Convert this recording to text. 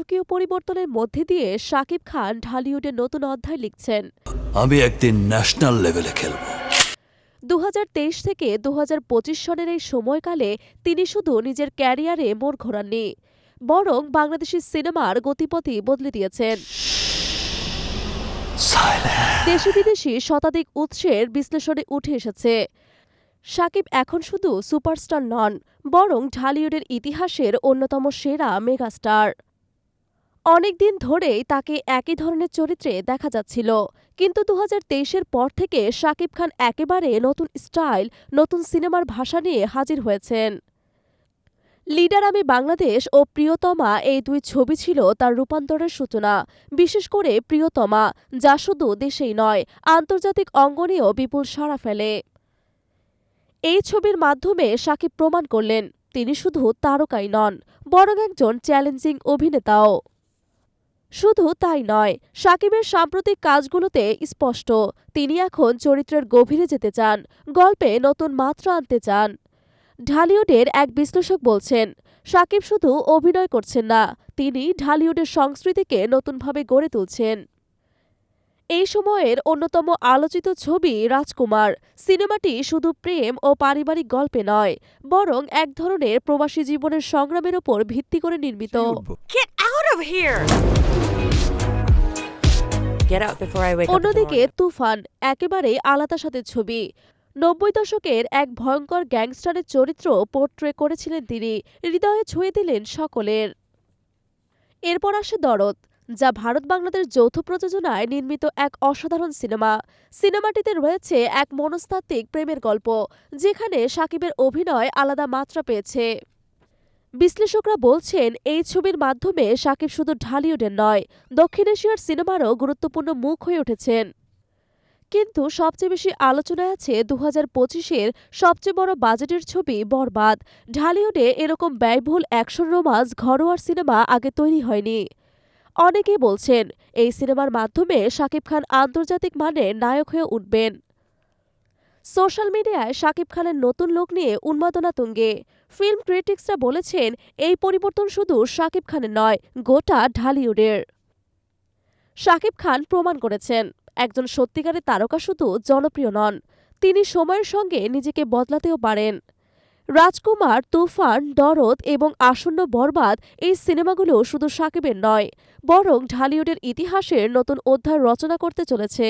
নাটকীয় পরিবর্তনের মধ্যে দিয়ে শাকিব খান ঢালিউডে নতুন অধ্যায় লিখছেন। আমি একদিন ন্যাশনাল লেভেলে খেলব। দু থেকে দু হাজার পঁচিশ সনের এই সময়কালে তিনি শুধু নিজের ক্যারিয়ারে মোড় ঘোরাননি বরং বাংলাদেশি সিনেমার গতিপথই বদলে দিয়েছেন। দেশি বিদেশি শতাধিক উৎসের বিশ্লেষণে উঠে এসেছে। সাকিব এখন শুধু সুপারস্টার নন বরং ঢালিউডের ইতিহাসের অন্যতম সেরা মেগাস্টার। অনেকদিন ধরেই তাকে একই ধরনের চরিত্রে দেখা যাচ্ছিল। কিন্তু দু এর পর থেকে শাকিব খান একেবারে নতুন স্টাইল, নতুন সিনেমার ভাষা নিয়ে হাজির হয়েছেন। লিডার আমি বাংলাদেশ ও প্রিয়তমা এই দুই ছবি ছিল তার রূপান্তরের সূচনা। বিশেষ করে প্রিয়তমা, যা শুধু দেশেই নয়, আন্তর্জাতিক অঙ্গনেও বিপুল সাড়া ফেলে। এই ছবির মাধ্যমে সাকিব প্রমাণ করলেন, তিনি শুধু তারকাই নন, বরং একজন চ্যালেঞ্জিং অভিনেতাও। শুধু তাই নয় সাকিবের সাম্প্রতিক কাজগুলোতে স্পষ্ট। তিনি এখন চরিত্রের গভীরে যেতে চান গল্পে নতুন মাত্রা আনতে চান। ঢালিউডের এক বিশ্লেষক বলছেন সাকিব শুধু অভিনয় করছেন না তিনি ঢালিউডের সংস্কৃতিকে নতুনভাবে গড়ে তুলছেন। এই সময়ের অন্যতম আলোচিত ছবি রাজকুমার। সিনেমাটি শুধু প্রেম ও পারিবারিক গল্পে নয় বরং এক ধরনের প্রবাসী জীবনের সংগ্রামের ওপর ভিত্তি করে নির্মিত। Here! Get out before I wake up. অন্যদিকে তুফান একেবারে আলাদা সাথে ছবি। নব্বই দশকের এক ভয়ঙ্কর গ্যাংস্টারের চরিত্র পোর্ট্রে করেছিলেন তিনি। হৃদয়ে ছুঁয়ে দিলেন সকলের। এরপর আসে দরদ যা ভারত বাংলাদেশ যৌথ প্রযোজনায় নির্মিত এক অসাধারণ সিনেমা। সিনেমাটিতে রয়েছে এক মনস্তাত্ত্বিক প্রেমের গল্প যেখানে সাকিবের অভিনয় আলাদা মাত্রা পেয়েছে। বিশ্লেষকরা বলছেন, এই ছবির মাধ্যমে সাকিব শুধু ঢালিউডের নয়, দক্ষিণ এশিয়ার সিনেমারও গুরুত্বপূর্ণ মুখ হয়ে উঠেছেন। কিন্তু সবচেয়ে বেশি আলোচনায় আছে দু হাজার পঁচিশের সবচেয়ে বড় বাজেটের ছবি বরবাদ। ঢালিউডে এরকম ব্যয়বহুল অ্যাকশন রোমান্স ঘরোয়ার সিনেমা আগে তৈরি হয়নি। অনেকেই বলছেন, এই সিনেমার মাধ্যমে শাকিব খান আন্তর্জাতিক মানের নায়ক হয়ে উঠবেন। সোশ্যাল মিডিয়ায় শাকিব খানের নতুন লোক নিয়ে উন্মাদনা তুঙ্গে। ফিল্ম ক্রিটিক্সরা বলেছেন, এই পরিবর্তন শুধু শাকিব খানের নয়, গোটা ঢালিউডের। শাকিব খান প্রমাণ করেছেন, একজন সত্যিকারের তারকা শুধু জনপ্রিয় নন, তিনি সময়ের সঙ্গে নিজেকে বদলাতেও পারেন। রাজকুমার, তুফান, দরদ এবং আসন্ন বরবাদ এই সিনেমাগুলো শুধু সাকিবের নয়, বরং ঢালিউডের ইতিহাসের নতুন অধ্যায় রচনা করতে চলেছে।